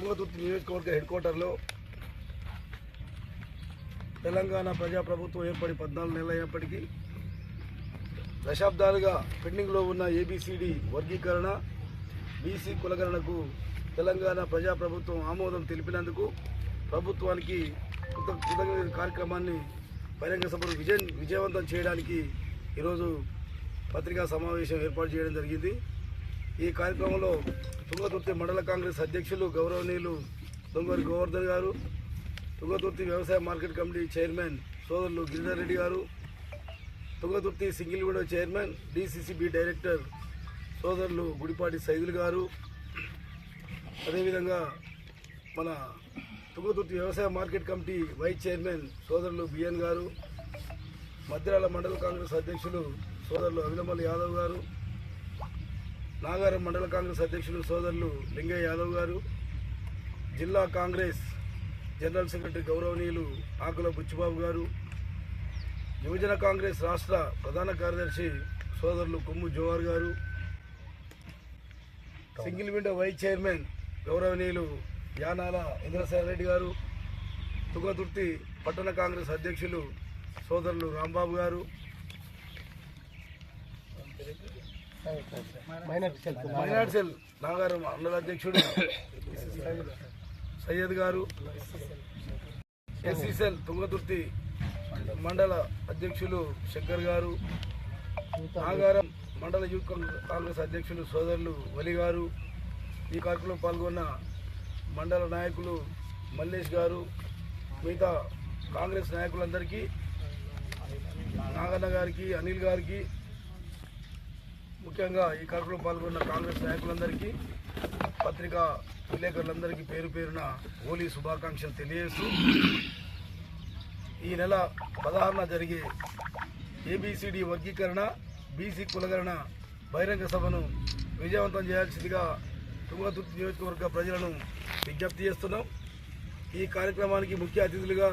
తుంగతుర్తి నియోజకవర్గ హెడ్ క్వార్టర్లో తెలంగాణ ప్రజాప్రభుత్వం ఏర్పడి పద్నాలుగు నెలలు అయినప్పటికీ దశాబ్దాలుగా పెండింగ్లో ఉన్న ఏబిసిడి వర్గీకరణ బీసీ కులగణనకు తెలంగాణ ప్రజాప్రభుత్వం ఆమోదం తెలిపినందుకు ప్రభుత్వానికి కృతజ్ఞత కార్యక్రమాన్ని బహిరంగ సభను విజయ విజయవంతం చేయడానికి ఈరోజు పత్రికా సమావేశం ఏర్పాటు చేయడం జరిగింది. ఈ కార్యక్రమంలో తుంగతుర్తి మండల కాంగ్రెస్ అధ్యక్షులు గౌరవనీయులు దొంగరి గోవర్ధన్ గారు తుంగతుర్తి వ్యవసాయ మార్కెట్ కమిటీ చైర్మన్ సోదరులు గిరిధర్ రెడ్డి గారు Tungaturthi single chairman DCCB director సోదరులు గుడిపాటి సైదులు గారు. అదేవిధంగా మన తుంగతుర్తి వ్యవసాయ మార్కెట్ కమిటీ వైస్ చైర్మన్ సోదరులు బిఎన్ గారు మధ్యరాల మండల కాంగ్రెస్ అధ్యక్షులు సోదరులు అవిలమల్లి యాదవ్ గారు నాగారం మండల కాంగ్రెస్ అధ్యక్షులు సోదరులు లింగయ్య యాదవ్ గారు జిల్లా కాంగ్రెస్ జనరల్ సెక్రటరీ గౌరవనీయులు ఆకుల బుచ్చిబాబు గారు యువజన కాంగ్రెస్ రాష్ట్ర ప్రధాన కార్యదర్శి సోదరులు కొమ్ము జోహార్ గారు సింగిల్ విండో వైస్ చైర్మన్ గౌరవనీయులు యానాల ఇంద్రసేన రెడ్డి గారు తుగతుర్తి పట్టణ కాంగ్రెస్ అధ్యక్షులు సోదరులు రాంబాబు గారు. మైనార్టీ సెల్ నాగారం మండల అధ్యక్షుడు. సయ్యద్ గారు. ఎస్సీసెల్ తుంగతుర్తి మండల అధ్యక్షులు శంకర్ గారు. నాగారం మండల యూత్ కాంగ్రెస్ కాంగ్రెస్ అధ్యక్షులు సోదరులు వలి గారు. ఈ కార్యక్రమంలో పాల్గొన్న మండల నాయకులు మల్లేష్ గారు. మిగతా కాంగ్రెస్ నాయకులందరికీ నాగన్న గారికి అనిల్ గారికి ముఖ్యంగా ఈ కార్యక్రమంలో పాల్గొన్న కాంగ్రెస్ నాయకులందరికీ పత్రికా విలేకరులందరికీ పేరు పేరున హోలీ శుభాకాంక్షలు తెలియజేస్తూ ఈ నెల పదహారున జరిగే ఏబిసిడి వర్గీకరణ బీసీ కులగరణ బహిరంగ సభను విజయవంతం చేయాల్సిందిగా తుంగతుర్తి నియోజకవర్గ ప్రజలను విజ్ఞప్తి చేస్తున్నాం. ఈ కార్యక్రమానికి ముఖ్య అతిథులుగా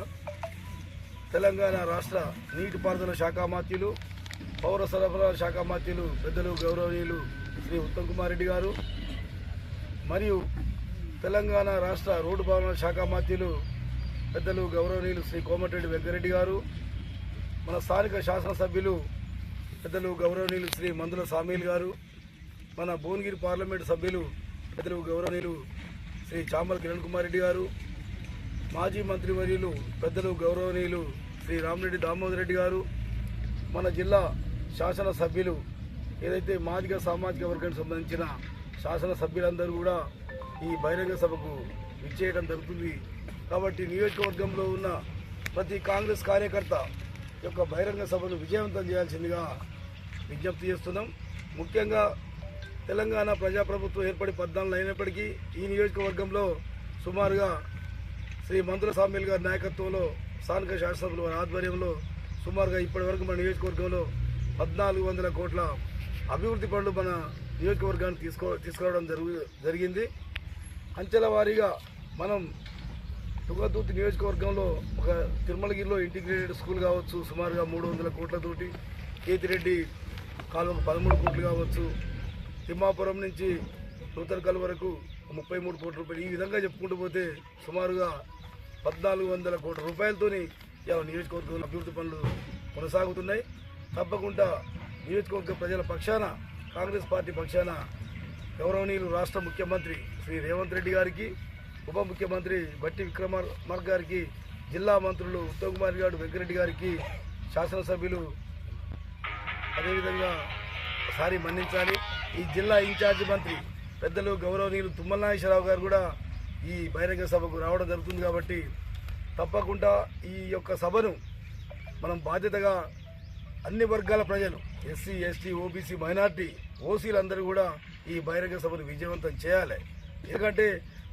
తెలంగాణ రాష్ట్ర నీటిపారుదల శాఖ మాత్యులు పౌర సరఫరాల శాఖ మాత్యులు పెద్దలు గౌరవనీయులు శ్రీ ఉత్తమ్ కుమార్ రెడ్డి గారు మరియు తెలంగాణ రాష్ట్ర రోడ్డు భవనాల శాఖ మాత్యులు పెద్దలు గౌరవనీయులు శ్రీ కోమటిరెడ్డి వెంకరెడ్డి గారు మన స్థానిక శాసనసభ్యులు పెద్దలు గౌరవనీయులు శ్రీ మందుల సామీల్ గారు మన భువనగిరి పార్లమెంటు సభ్యులు పెద్దలు గౌరవనీయులు శ్రీ చామల కిరణ్ కుమార్ రెడ్డి గారు మాజీ మంత్రివర్యులు పెద్దలు గౌరవనీయులు శ్రీ రామరెడ్డి దామోదర్ రెడ్డి గారు మన జిల్లా శాసన సభ్యులు ఏదైతే మాదిక సామాజిక వర్గానికి సంబంధించిన శాసన సభ్యులందరూ కూడా ఈ బహిరంగ సభకు విచ్చేయడం జరుగుతుంది. కాబట్టి నియోజకవర్గంలో ఉన్న ప్రతి కాంగ్రెస్ కార్యకర్త యొక్క బహిరంగ సభను విజయవంతం చేయాల్సిందిగా విజ్ఞప్తి చేస్తున్నాం. ముఖ్యంగా తెలంగాణ ప్రజాప్రభుత్వం ఏర్పడి పద్నాలుగు అయినప్పటికీ ఈ నియోజకవర్గంలో సుమారుగా శ్రీ మంత్రుల సామ్యుల్ గారి నాయకత్వంలో స్థానిక శాసనసభ్యుల వారి ఆధ్వర్యంలో సుమారుగా ఇప్పటి వరకు మన నియోజకవర్గంలో పద్నాలుగు వందల కోట్ల అభివృద్ధి పనులు మన నియోజకవర్గాన్ని తీసుకో తీసుకురావడం జరుగు జరిగింది. అంచెల వారీగా మనం తుంగతుర్తి నియోజకవర్గంలో ఒక తిరుమలగిరిలో ఇంటిగ్రేటెడ్ స్కూల్ కావచ్చు సుమారుగా మూడు వందల కోట్లతోటి కేతిరెడ్డి కాలువ పదమూడు కోట్లు కావచ్చు తిమ్మాపురం నుంచి నూతనకల్ వరకు ముప్పై మూడు కోట్ల రూపాయలు. ఈ విధంగా చెప్పుకుంటూ పోతే సుమారుగా పద్నాలుగు వందల కోట్ల రూపాయలతోని నియోజకవర్గంలో అభివృద్ధి పనులు కొనసాగుతున్నాయి. తప్పకుండా నియోజకవర్గ ప్రజల పక్షాన కాంగ్రెస్ పార్టీ పక్షాన గౌరవనీయులు రాష్ట్ర ముఖ్యమంత్రి శ్రీ రేవంత్ రెడ్డి గారికి ఉప ముఖ్యమంత్రి బట్టి విక్రమార్క గారికి జిల్లా మంత్రులు ఉత్తమ్ కుమార్ గారు వెంకరెడ్డి గారికి శాసనసభ్యులు అదేవిధంగా సారి మన్నించాలి. ఈ జిల్లా ఇన్ఛార్జి మంత్రి పెద్దలు గౌరవనీయులు తుమ్మల నాగేశ్వరరావు గారు కూడా ఈ బహిరంగ సభకు రావడం జరుగుతుంది కాబట్టి తప్పకుండా ఈ యొక్క సభను మనం బాధ్యతగా అన్ని వర్గాల ప్రజలు ఎస్సీ ఎస్టీ ఓబీసీ మైనార్టీ ఓసీలందరూ కూడా ఈ బహిరంగ సభను విజయవంతం చేయాలి. ఎందుకంటే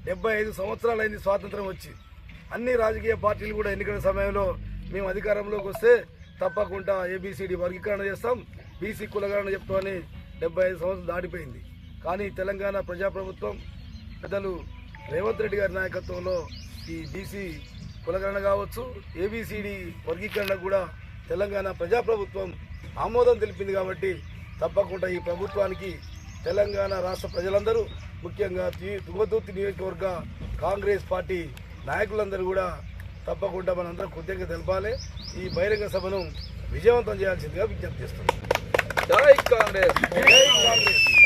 డెబ్బై ఐదు సంవత్సరాలైంది స్వాతంత్రం వచ్చి అన్ని రాజకీయ పార్టీలు కూడా ఎన్నికల సమయంలో మేము అధికారంలోకి వస్తే తప్పకుండా ఏబీసీడీ వర్గీకరణ చేస్తాం బీసీ కులగరణ చెప్తామని డెబ్బై ఐదు సంవత్సరాలు దాటిపోయింది. కానీ తెలంగాణ ప్రజాప్రభుత్వం పెద్దలు రేవంత్ రెడ్డి గారి నాయకత్వంలో ఈ బీసీ కులగరణ కావచ్చు ఏబీసీడీ వర్గీకరణ కూడా తెలంగాణ ప్రజాప్రభుత్వం ఆమోదం తెలిపింది కాబట్టి తప్పకుండా ఈ ప్రభుత్వానికి తెలంగాణ రాష్ట్ర ప్రజలందరూ ముఖ్యంగా తుంగతుర్తి నియోజకవర్గ కాంగ్రెస్ పార్టీ నాయకులందరూ కూడా తప్పకుండా మనందరం కృతజ్ఞత తెలపాలి. ఈ బహిరంగ సభను విజయవంతం చేయాల్సిందిగా విజ్ఞప్తి చేస్తున్నాం. జై కాంగ్రెస్! జై కాంగ్రెస్!